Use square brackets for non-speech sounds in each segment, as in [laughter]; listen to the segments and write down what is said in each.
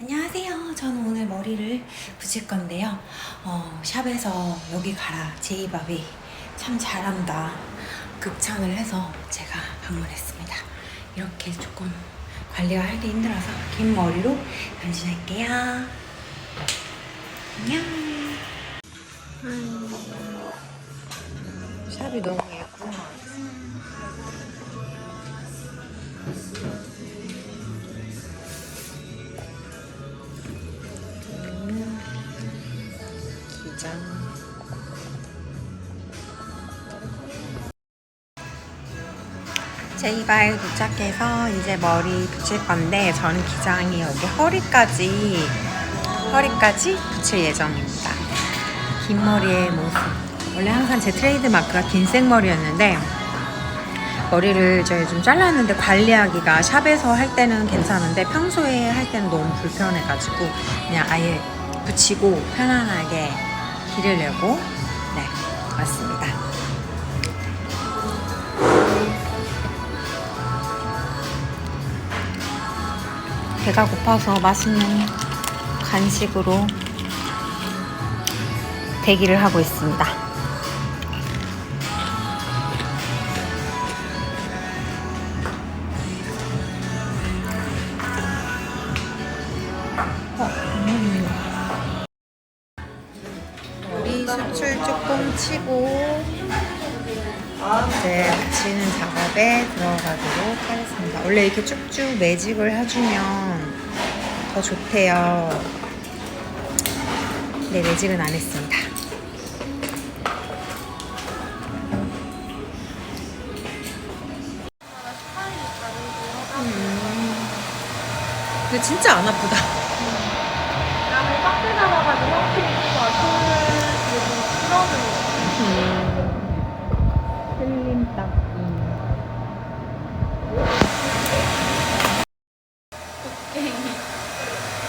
안녕하세요. 저는 오늘 머리를 붙일 건데요. 어, 샵에서 여기 가라 제이밥이 참 잘한다 극찬을 해서 제가 방문했습니다. 이렇게 조금 관리가 하기 힘들어서 긴 머리로 변신할게요. 안녕. 샵이 너무 예쁘 다. 기장. 제이바에 도착해서 이제 머리 붙일 건데 저는 기장이 여기 허리까지 허리까지 붙일 예정입니다. 긴 머리의 모습. 원래 항상 제 트레이드 마크가 긴 생머리였는데 머리를 이제 좀 잘랐는데 관리하기가 샵에서 할 때는 괜찮은데 평소에 할 때는 너무 불편해가지고 그냥 아예 붙이고 편안하게 기르려고 네 왔습니다. 배가 고파서 맛있는 간식으로 대기를 하고 있습니다. 조금 치고 이제 붙이는 작업에 들어가도록 하겠습니다. 원래 이렇게 쭉쭉 매직을 해주면 더 좋대요. 네, 매직은 안 했습니다. 음. 근데 진짜 안 아프다. 풀어주는 슬림 닦기.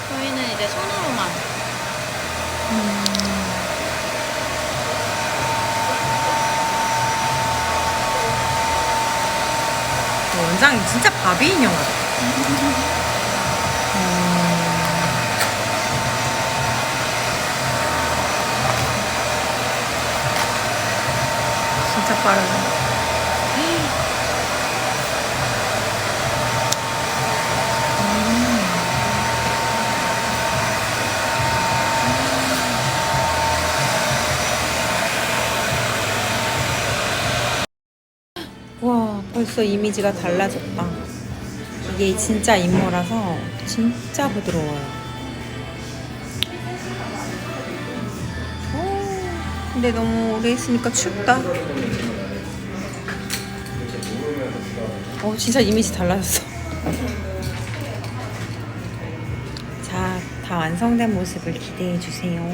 저희는 이제 손으로만 원장이 진짜 바비 인형 같아. 빠르다. 와, 벌써 이미지가 달라졌다. 이게 진짜 임모라서 진짜 부드러워요. 근데 너무 오래 있으니까 춥다. 어, 진짜 이미지 달라졌어. 자, 다 완성된 모습을 기대해 주세요.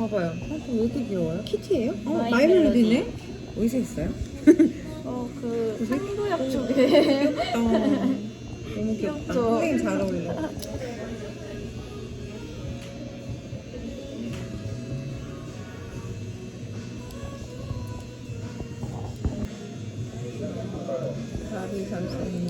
봐봐요. 손톱 왜 이렇게 귀여워요? 키티예요? 어, 마이 마이멜로디 멜로디. 있네? 어디서 있어요? 어그 그지? 상도역 쪽에 귀엽다. [laughs] 너무 귀엽다. 귀엽죠? 선생님 잘 어울려. 바비 선생님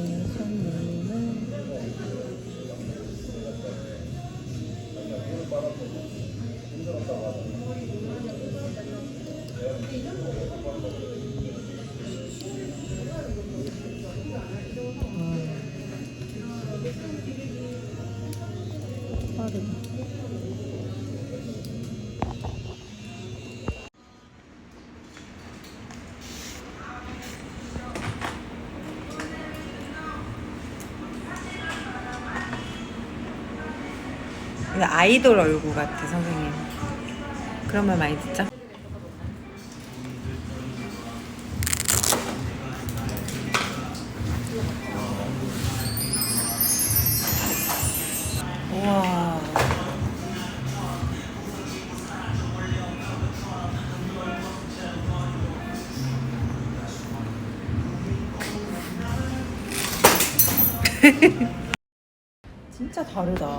그 아이돌 얼굴 같아 선생님. 그런 말 많이 듣죠? 우와. [laughs] 진짜 다르다.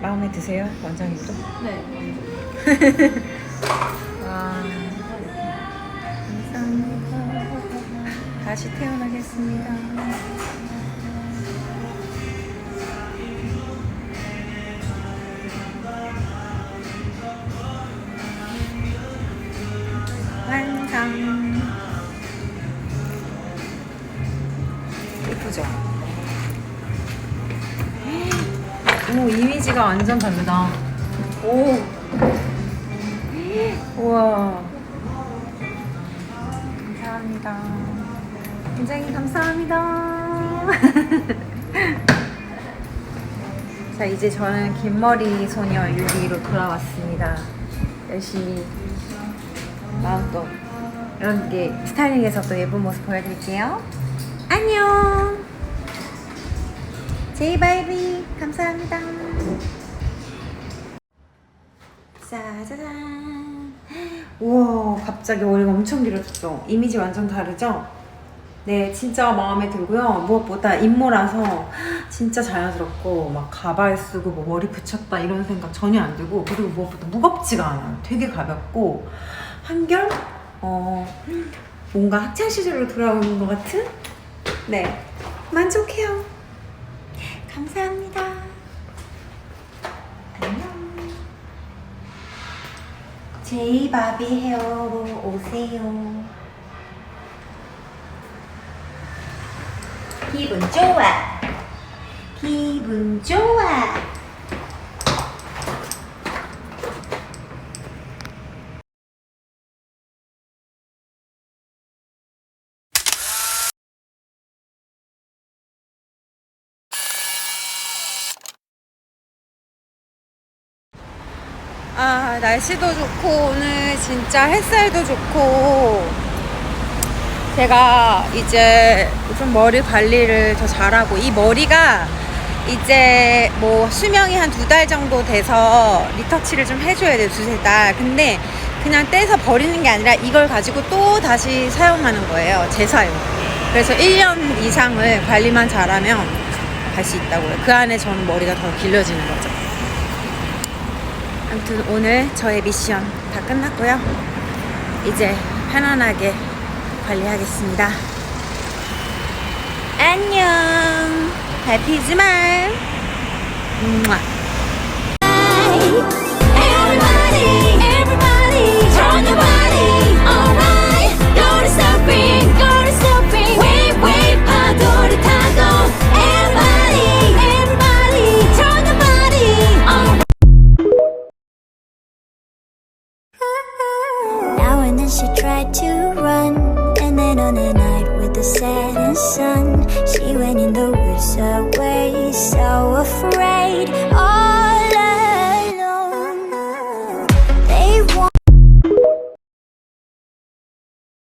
마음에 드세요, 원장님도? 네. [laughs] 와, 감사합니다. 다시 태어나겠습니다. 완성. 예쁘죠? 오, 이미지가 완전 다르다. 오. 우와. 감사합니다. 굉장히 감사합니다. [laughs] 자, 이제 저는 긴머리 소녀 유리로 돌아왔습니다. 열심히 마음 또 여러분께 스타일링해서 또 예쁜 모습 보여드릴게요. 안녕! 제이바이비 감사합니다. 짜자잔. 우와, 갑자기 머리가 엄청 길어졌죠? 이미지 완전 다르죠? 네, 진짜 마음에 들고요. 무엇보다 인모라서 진짜 자연스럽고, 막 가발 쓰고 뭐 머리 붙였다 이런 생각 전혀 안 들고, 그리고 무엇보다 무겁지가 않아요. 되게 가볍고, 한결, 어, 뭔가 학창 시절로 돌아오는 것 같은? 네, 만족해요. 감사합니다. 안녕. 제이바비 헤어로 오세요. 기분 좋아. 기분 좋아. 아, 날씨도 좋고, 오늘 진짜 햇살도 좋고, 제가 이제 좀 머리 관리를 더 잘하고, 이 머리가 이제 뭐 수명이 한 두 달 정도 돼서 리터치를 좀 해줘야 돼요, 두세 달. 근데 그냥 떼서 버리는 게 아니라 이걸 가지고 또 다시 사용하는 거예요, 재사용. 그래서 1년 이상을 관리만 잘하면 갈 수 있다고요. 그 안에 저는 머리가 더 길러지는 거죠. 아무튼 오늘 저의 미션 다 끝났고요. 이제 편안하게 관리하겠습니다. 안녕. 밟히지 말. 우 run, and then on a night with the setting sun, she went in the woods away, so afraid.